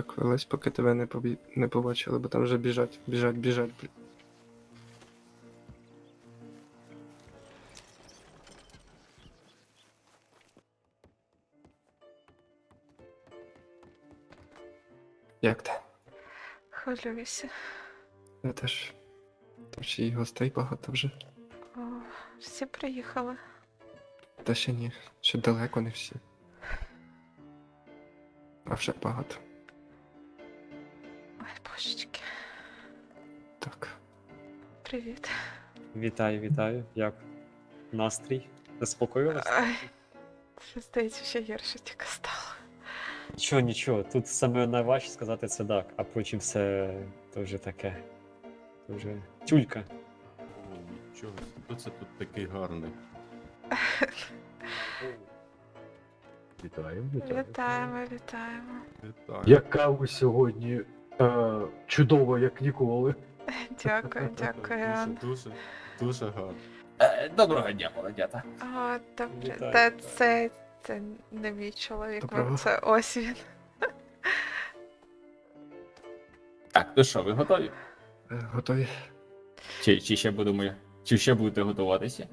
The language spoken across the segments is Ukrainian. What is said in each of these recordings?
Так велись, поки тебе не, побі... не побачили, бо там вже біжать, біжать, біжать. блін. Як ти? Хвилююся. Я теж. Там ще й гостей багато вже. О, всі приїхали. Та ще ні, ще далеко не всі. А вже багато. Привіт. Вітаю, вітаю. Як настрій? Заспокоїлась? Ай, це здається, ще гірше тільки стало. Нічого, нічого. Тут саме найважче сказати це так, а потім все то вже таке. То вже тюлька. О, нічого, хто це тут такий гарний? Вітаю, Вітаємо, вітаємо. Вітаю. Яка ви сьогодні е, чудова, як ніколи. Дякую, дякую. Дуже, дуже, гарно. Е, Доброго дня, молодята. О, добре. Вітаю, Та вітаю. це, це не мій чоловік, Доброго. це ось він. Так, ну що, ви готові? Е, Готові? Чи, чи ще будемо, чи ще будете готуватися?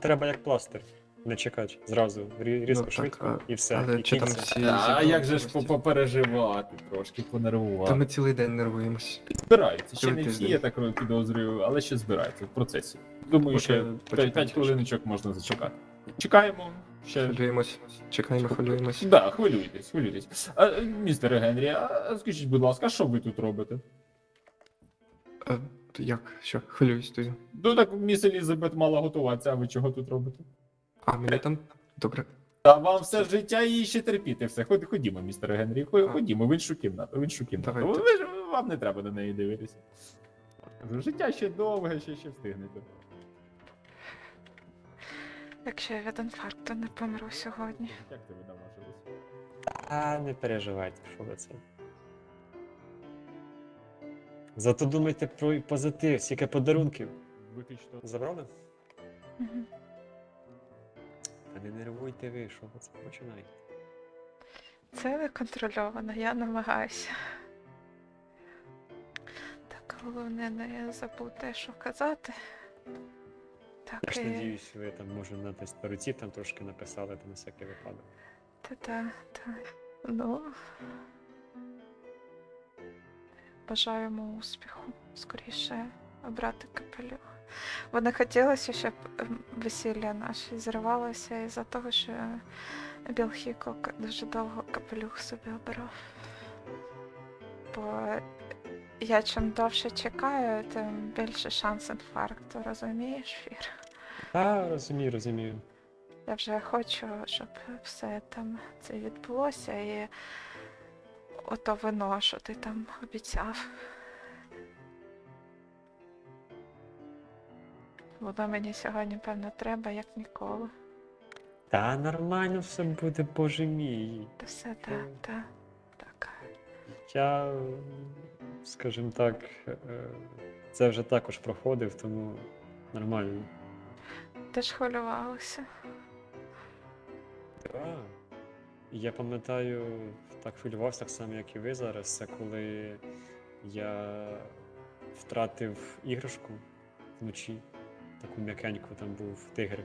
Треба як пластир. Не чекати. Зразу рі- різко, так, швидко і все. Але і чи там всі. А як же ж по- попереживати трошки, Та понервувати? ми цілий день нервуємось. Збираються, ще не всі, я так підозрюю, але ще збираються в процесі. Думаю, Поки ще почекаємо 5 хвилиночок можна зачекати. Чекаємо. Ще. Хвилюємось, чекаємо, хвилюємось. Да, хвилюйтесь, хвилюйтесь. А, е, містер Генрі, а скажіть, будь ласка, що ви тут робите? Е, як? Що? Хвилююсь стою. Ну так міс Елізабет мала готуватися, а ви чого тут робите? А мені там. Добре. Та вам все життя її ще терпіти все. Ход, ходімо, містер Генрі, хо- ходімо в іншу кімнату, в іншу кімнату. Давайте. Ви ж вам не треба на неї дивитися. Життя ще довге, ще, ще встигнете. Якщо я від інфаркту не помру сьогодні. Як це ви наважились? А, не переживайте, що ви це. Зато думайте про позитив, скільки подарунків. Виключно. Забрали? Мгм. Та не нервуйте ви, що ви це починаєте. Це не контрольовано, я намагаюся. Так, головне не забути, що казати. Я Так, ж і... надіюсь, ви там може на десь на руці там трошки написали там на всякий випадок. Та-та, та. Ну. Бажаємо успіху. Скоріше обрати капелюх. Бо не хотілося, щоб ем, весілля наше зірвалося із-за того, що Білл Хікок дуже довго капелюх собі обирав. Бо я чим довше чекаю, тим більше шанс інфаркту, розумієш, Фір? А, розумію, розумію. Я вже хочу, щоб все там це відбулося і ото вино, що ти там обіцяв. Воно мені сьогодні, певно, треба, як ніколи. Та нормально все буде, боже мій. Та все так, так, так. Я, скажімо так, е, це вже також проходив, тому нормально. Ти ж хвилювалася. Так. Я пам'ятаю, так хвилювався так само, як і ви зараз. Це коли я втратив іграшку вночі, таку м'якеньку, там був тигр.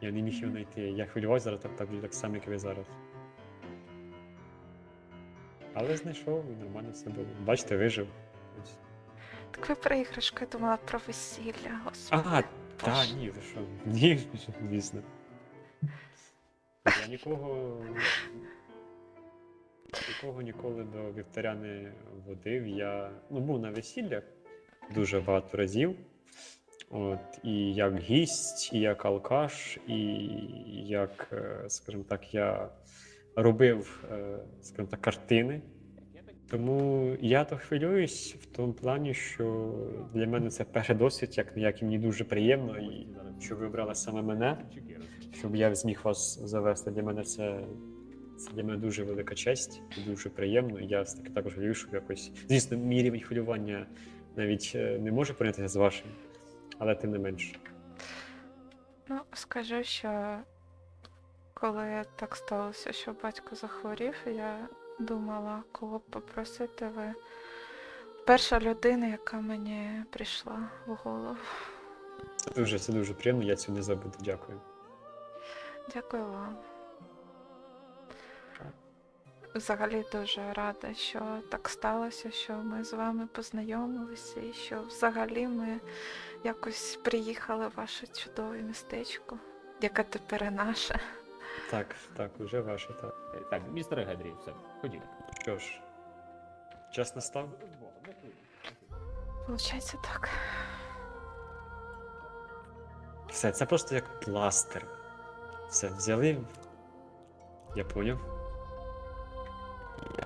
Я не міг його знайти. Я хвилювався зараз так, так, так само, як і ви зараз. Але знайшов і нормально все було. Бачите, вижив. Ось. Так ви про іграшку я думала про весілля, господи. А, та ні, ви що? Ні, звісно. Я нікого. Нікого ніколи до вівтаря не водив. Я ну, був на весіллях дуже багато разів. От, і як гість, і як алкаш, і як, е, скажімо так, я робив, е, скажімо так, картини. Тому я то хвилююсь в тому плані, що для мене це перший досвід, як ніяк і мені дуже приємно, і що ви обрали саме мене, щоб я зміг вас завести. Для мене це, це для мене дуже велика честь дуже приємно. Я також хвилюю, щоб якось. Звісно, мій рівень хвилювання навіть е, не може порівнятися з вашим, але тим не менше. Ну, скажу, що коли так сталося, що батько захворів, я думала, кого б попросити ви. Перша людина, яка мені прийшла в голову. Це дуже, це дуже приємно, я цю не забуду. Дякую. Дякую вам. Взагалі дуже рада, що так сталося, що ми з вами познайомилися і що взагалі ми якось приїхали в ваше чудове містечко, яке тепер і наше. Так, так, уже ваше, так. Так, містер Генрі, все, ходімо. Що ж, час настав? Получається так. Все, це просто як пластир. Все, взяли. Я поняв.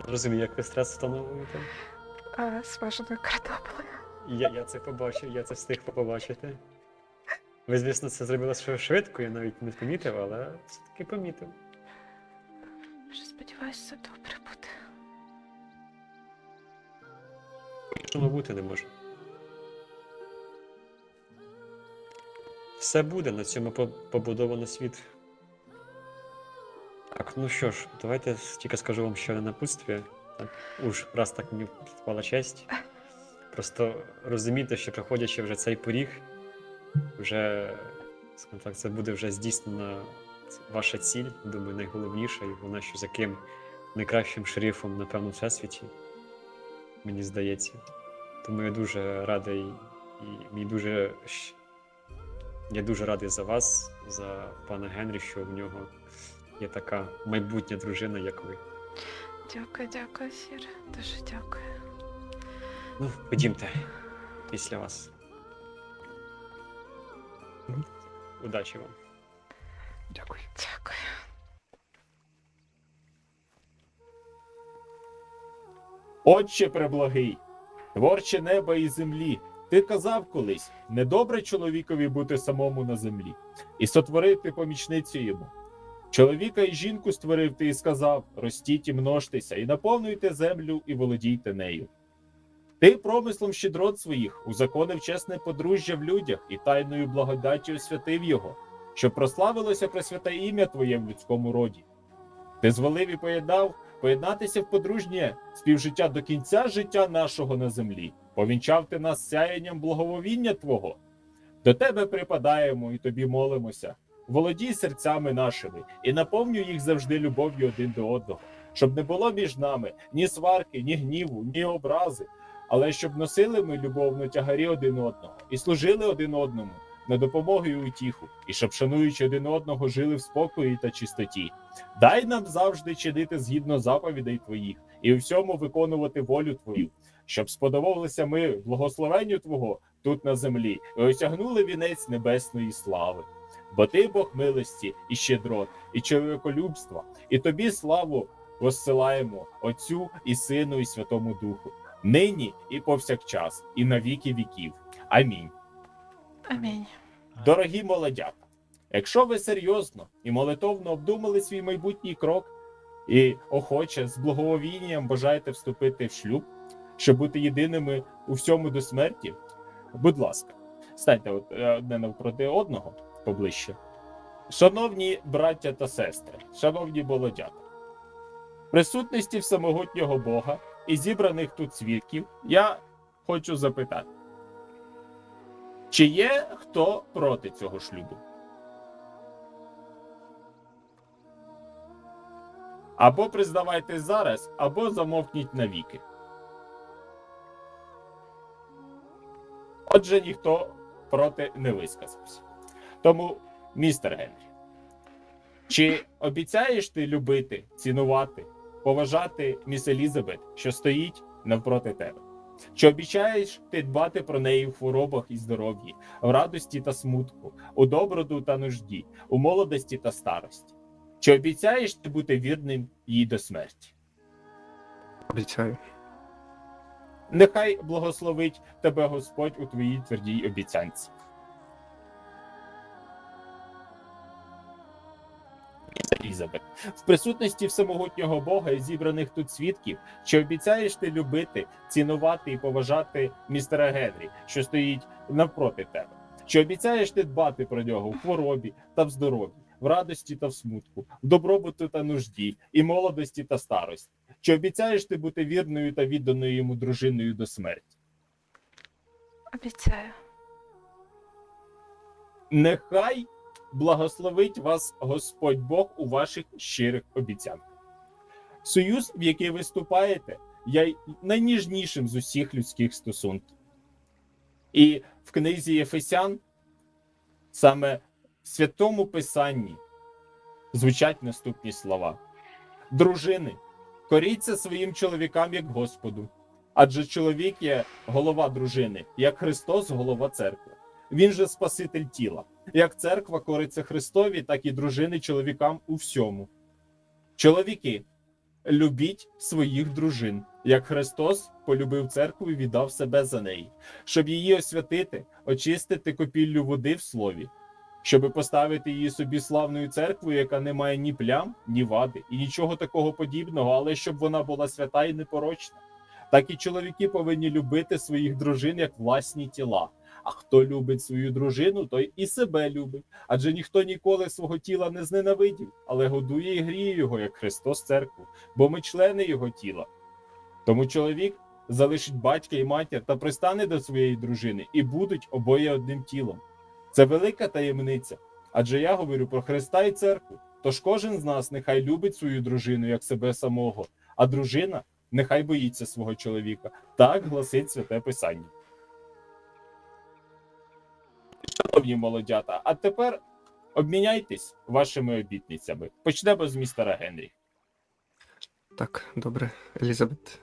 Розумію, як ви стрес встановлюєте. А, смаженою картоплею. Я, я це побачив, я це встиг побачити. Ви, звісно, це зробили швидко, я навіть не помітив, але все-таки помітив. Дуже сподіваюся, все добре буде. Чому бути не може. Все буде, на цьому побудовано світ. Так, ну що ж, давайте тільки скажу вам ще одне напутствие. Так, уж раз так мені впала честь. Просто розумійте, що проходячи вже цей поріг, вже, скажімо так, це буде вже здійснена ваша ціль, думаю, найголовніша, і вона що за ким найкращим шерифом, напевно, в всесвіті, мені здається. Тому я дуже радий і мені дуже. Я дуже радий за вас, за пана Генрі, що в нього є така майбутня дружина, як ви. Дякую, дякую, Сір. Дуже дякую. Ну, ходімте після вас. Удачі вам. Дякую. Дякую. Отче преблагий, творче неба і землі. Ти казав колись, недобре чоловікові бути самому на землі, і сотворив ти помічницю йому. Чоловіка і жінку створив ти і сказав: ростіть і множтеся, і наповнюйте землю і володійте нею. Ти промислом щедрот своїх узаконив чесне подружжя в людях і тайною благодаттю освятив його, щоб прославилося пресвяте ім'я Твоє в людському роді. Ти зволив і поєднав поєднатися в подружнє співжиття до кінця життя нашого на землі. Повінчав ти нас сяянням благовоління Твого. До тебе припадаємо і тобі молимося. Володій серцями нашими і наповнюй їх завжди любов'ю один до одного, щоб не було між нами ні сварки, ні гніву, ні образи, але щоб носили ми любовно тягарі один одного і служили один одному на допомогу і утіху, і щоб, шануючи один одного, жили в спокої та чистоті. Дай нам завжди чинити згідно заповідей твоїх і у всьому виконувати волю твою, щоб сподобалися ми благословенню Твого тут на землі і осягнули вінець небесної слави. Бо ти Бог милості і щедрот, і чоловіколюбства, і тобі славу воссилаємо Отцю і Сину, і Святому Духу, нині і повсякчас, і на віки віків. Амінь. Амінь. Дорогі молодята, якщо ви серйозно і молитовно обдумали свій майбутній крок і охоче з благовінням бажаєте вступити в шлюб, щоб бути єдиними у всьому до смерті, будь ласка, станьте е, одне навпроти одного поближче. Шановні браття та сестри, шановні молодята, присутності всемогутнього Бога і зібраних тут свідків, я хочу запитати. Чи є хто проти цього шлюбу? Або признавайтесь зараз, або замовкніть навіки. Отже, ніхто проти не висказався. Тому, містер Генрі, чи обіцяєш ти любити, цінувати, поважати міс Елізабет, що стоїть навпроти тебе? Чи обіцяєш ти дбати про неї в хворобах і здоров'ї, в радості та смутку, у доброду та нужді, у молодості та старості? Чи обіцяєш ти бути вірним їй до смерті? Обіцяю. Нехай благословить тебе Господь у твоїй твердій обіцянці. Елізабет, в присутності всемогутнього Бога і зібраних тут свідків, чи обіцяєш ти любити, цінувати і поважати містера Генрі, що стоїть навпроти тебе? Чи обіцяєш ти дбати про нього в хворобі та в здоров'ї, в радості та в смутку, в добробуту та нужді, і молодості та старості? Чи обіцяєш ти бути вірною та відданою йому дружиною до смерті? Обіцяю. Нехай благословить вас Господь Бог у ваших щирих обіцянках. Союз, в який ви вступаєте, є найніжнішим з усіх людських стосунків. І в книзі Єфесян, саме в святому Писанні, звучать наступні слова: Дружини, коріться своїм чоловікам як Господу, адже чоловік є голова дружини, як Христос голова церкви. Він же Спаситель тіла. Як церква кориться Христові, так і дружини чоловікам у всьому. Чоловіки, любіть своїх дружин, як Христос полюбив церкву і віддав себе за неї, щоб її освятити, очистити копіллю води в слові, щоб поставити її собі славною церквою, яка не має ні плям, ні вади, і нічого такого подібного, але щоб вона була свята і непорочна. Так і чоловіки повинні любити своїх дружин як власні тіла. А хто любить свою дружину, той і себе любить. Адже ніхто ніколи свого тіла не зненавидів, але годує і гріє його, як Христос церкву, бо ми члени його тіла. Тому чоловік залишить батька і матір та пристане до своєї дружини, і будуть обоє одним тілом. Це велика таємниця. Адже я говорю про Христа і церкву. Тож кожен з нас нехай любить свою дружину як себе самого, а дружина нехай боїться свого чоловіка. Так гласить святе Писання. Шановні молодята, а тепер обміняйтесь вашими обітницями. Почнемо з містера Генрі. Так, добре, Елізабет.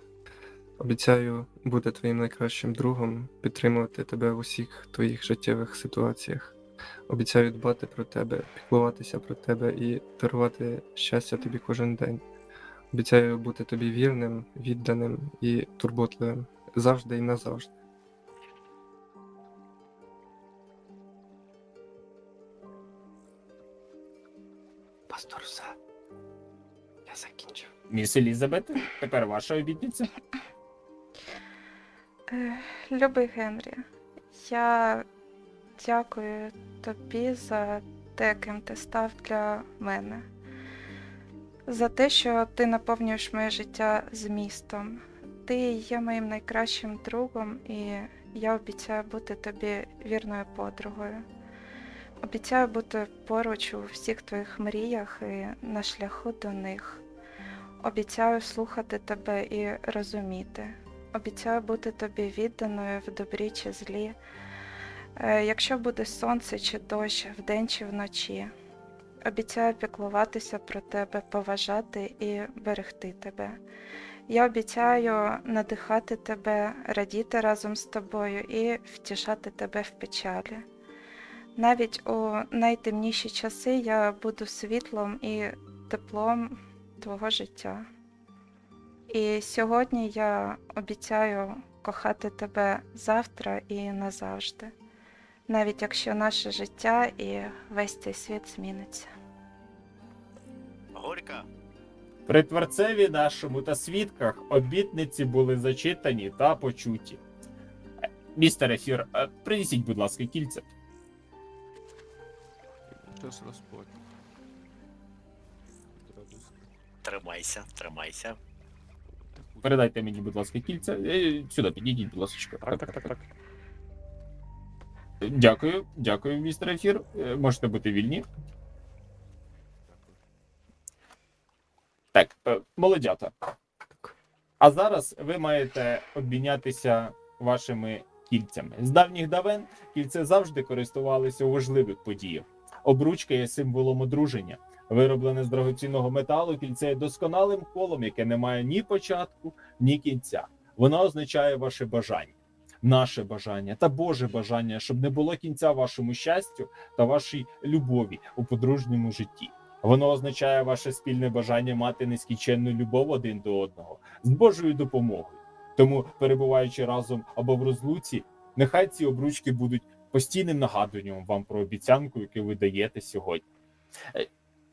Обіцяю бути твоїм найкращим другом, підтримувати тебе в усіх твоїх життєвих ситуаціях. Обіцяю дбати про тебе, піклуватися про тебе і дарувати щастя тобі кожен день. Обіцяю бути тобі вірним, відданим і турботливим завжди і назавжди. Міс Елізабет, тепер ваша обітниця. Е, Любий Генрі, я дякую тобі за те, ким ти став для мене, за те, що ти наповнюєш моє життя змістом. Ти є моїм найкращим другом, і я обіцяю бути тобі вірною подругою. Обіцяю бути поруч у всіх твоїх мріях і на шляху до них. Обіцяю слухати тебе і розуміти. Обіцяю бути тобі відданою в добрі чи злі. Е, Якщо буде сонце чи дощ, вдень чи вночі. Обіцяю піклуватися про тебе, поважати і берегти тебе. Я обіцяю надихати тебе, радіти разом з тобою і втішати тебе в печалі. Навіть у найтемніші часи я буду світлом і теплом твого життя. І сьогодні я обіцяю кохати тебе завтра і назавжди, навіть якщо наше життя і весь цей світ зміниться. Горька, При творцеві нашому та свідках обітниці були зачитані та почуті. Містер Ефір, е, принесіть, будь ласка, кільця. Час розплати. Тримайся, тримайся. Передайте мені, будь ласка, кільця. Е, Сюди підійдіть, будь ласка. Так, так, так, так. Дякую, дякую, містер Ефір. Е, Можете бути вільні. Так, е, молодята. А зараз ви маєте обмінятися вашими кільцями. З давніх давен кільце завжди користувалися у важливих подіях. Обручка є символом одруження. Вироблене з драгоцінного металу, кільце є досконалим колом, яке не має ні початку, ні кінця. Воно означає ваше бажання, наше бажання та Боже бажання, щоб не було кінця вашому щастю та вашій любові у подружньому житті. Воно означає ваше спільне бажання мати нескінченну любов один до одного з Божою допомогою. Тому, перебуваючи разом або в розлуці, нехай ці обручки будуть постійним нагадуванням вам про обіцянку, яку ви даєте сьогодні.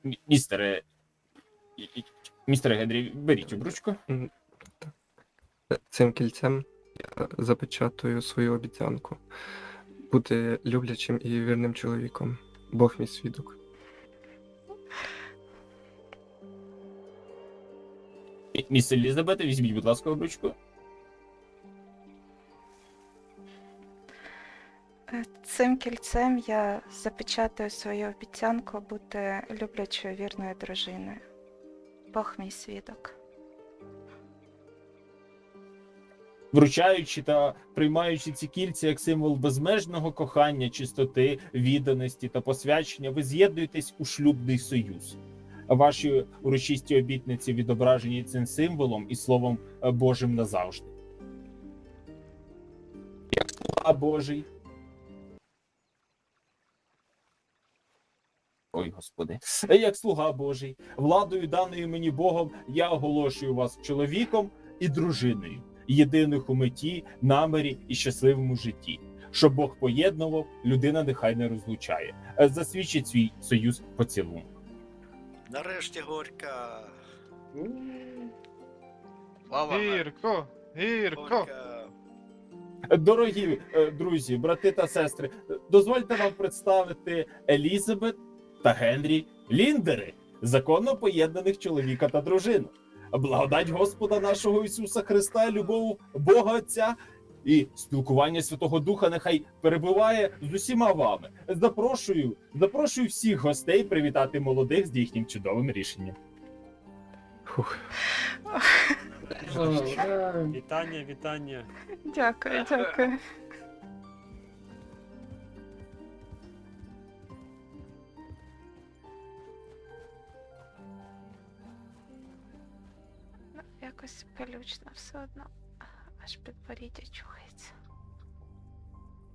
Е, мі- Містере, містере Генрі, беріть обручку. Цим кільцем я запечатую свою обіцянку бути люблячим і вірним чоловіком. Бог мій свідок. Міс Елізабет, візьміть, будь ласка, обручку. Цим кільцем я запечатую свою обіцянку бути люблячою вірною дружиною. Бог мій свідок. Вручаючи та приймаючи ці кільця як символ безмежного кохання, чистоти, відданості та посвячення, ви з'єднуєтесь у шлюбний союз. Ваші урочисті обітниці відображені цим символом і словом Божим назавжди. Як слуга Божий. Ой, господи, як слуга Божий, владою даною мені Богом, я оголошую вас чоловіком і дружиною єдиних у меті, намірі і щасливому житті. Щоб Бог поєднував, людина нехай не розлучає. Е, Засвідчить свій союз поцілунок. Нарешті горька. Слава Гірко, гірко. Дорогі е, друзі, брати та сестри, е, дозвольте вам представити Елізабет та Генрі Ліндери, законно поєднаних чоловіка та дружина. Благодать Господа нашого Ісуса Христа, любов Бога Отця і спілкування Святого Духа нехай перебуває з усіма вами. Запрошую, запрошую всіх гостей привітати молодих з їхнім чудовим рішенням. Фух. Вітання, вітання. Дякую, дякую. Якось пилючно все одно. Аж підборіддя чухається.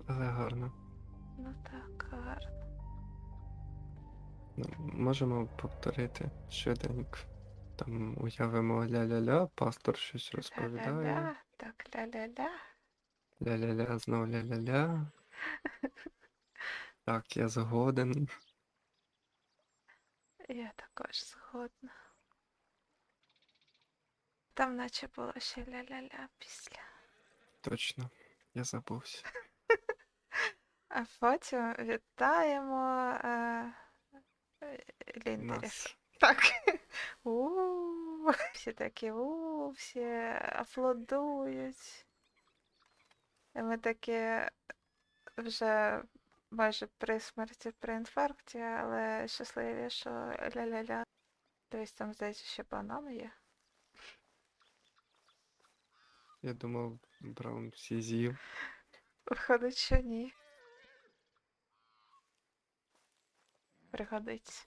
Але гарно. Ну так, гарно. Ну, можемо повторити щоденько. Там уявимо ля-ля-ля, пастор щось розповідає. Ля-ля-ля, так ля-ля-ля. Ля-ля-ля, знов ля-ля-ля. Так, я згоден. Я також згодна. Там наче було ще ля-ля-ля після. Точно. Я забувся. А потім вітаємо е, е, ліндерів. Нас. Так. У всі такі у всі аплодують. І ми такі вже майже при смерті, при інфаркті, але щасливі, що ля-ля-ля. Тобто там, здається, ще банан є. Я думав, Браун всі з'їв. Виходить, що ні. Пригодиться.